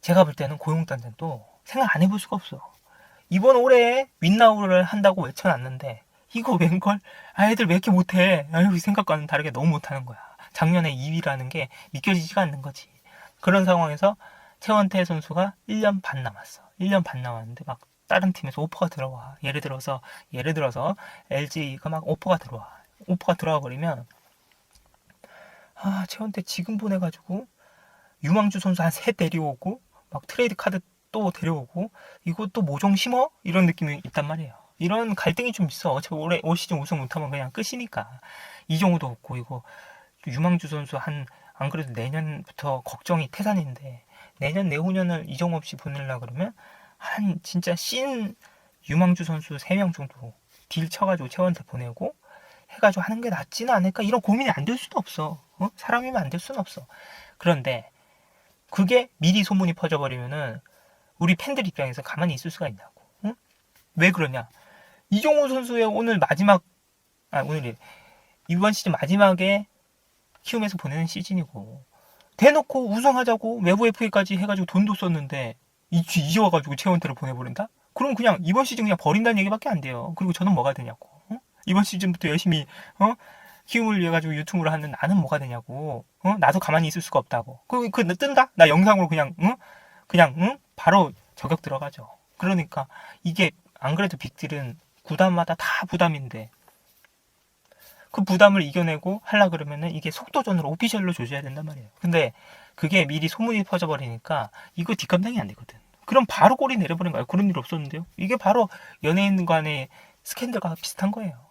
제가 볼 때는 고용단장도 생각 안 해볼 수가 없어. 이번 올해 윈나우를 한다고 외쳐놨는데 이거 웬걸? 아 애들 왜 이렇게 못해? 아유 생각과는 다르게 너무 못하는 거야. 작년에 2위라는 게 믿겨지지가 않는 거지. 그런 상황에서 최원태 선수가 1년 반 남았어. 1년 반 남았는데 막 다른 팀에서 오퍼가 들어와. 예를 들어서 예를 들어서 LG가 막 오퍼가 들어와. 오퍼가 들어와 버리면 아 최원태 지금 보내가지고 유망주 선수 한 세 데려오고 막 트레이드 카드 또 데려오고 이것도 모종 심어 이런 느낌이 있단 말이에요. 이런 갈등이 좀 있어. 어차피 올해 올 시즌 우승 못하면 그냥 끝이니까 이정우도 없고 이거 유망주 선수 한 안 그래도 내년부터 걱정이 태산인데 내년 내후년을 이정 없이 보내려 그러면 한 진짜 신 유망주 선수 3명 정도 딜 쳐가지고 채원태 보내고 해가지고 하는 게 낫지는 않을까 이런 고민이 안 될 수도 없어 어? 사람이면 안 될 수는 없어 그런데 그게 미리 소문이 퍼져버리면은 우리 팬들 입장에서 가만히 있을 수가 있냐고 응? 왜 그러냐 이종호 선수의 오늘 마지막 아 오늘이 이번 시즌 마지막에 키움에서 보내는 시즌이고 대놓고 우승하자고 외부 FA까지 해가지고 돈도 썼는데 이- 이겨가지고 최원태를 보내버린다? 그럼 그냥 이번 시즌 그냥 버린다는 얘기밖에 안 돼요. 그리고 저는 뭐가 되냐고. 어? 이번 시즌부터 열심히 어? 키움을 위해 가지고 유튜브를 하는 나는 뭐가 되냐고. 어? 나도 가만히 있을 수가 없다고. 그, 그 뜬다? 나 영상으로 그냥 응? 그냥 응? 바로 저격 들어가죠. 그러니까 이게 안 그래도 빅딜은 구단마다 다 부담인데 그 부담을 이겨내고 하려 그러면은 이게 속도전으로 오피셜로 조져야 된단 말이에요. 근데 그게 미리 소문이 퍼져버리니까 이거 뒷감당이 안 되거든. 그럼 바로 꼬리 내려버린 거예요. 그런 일 없었는데요. 이게 바로 연예인 간의 스캔들과 비슷한 거예요.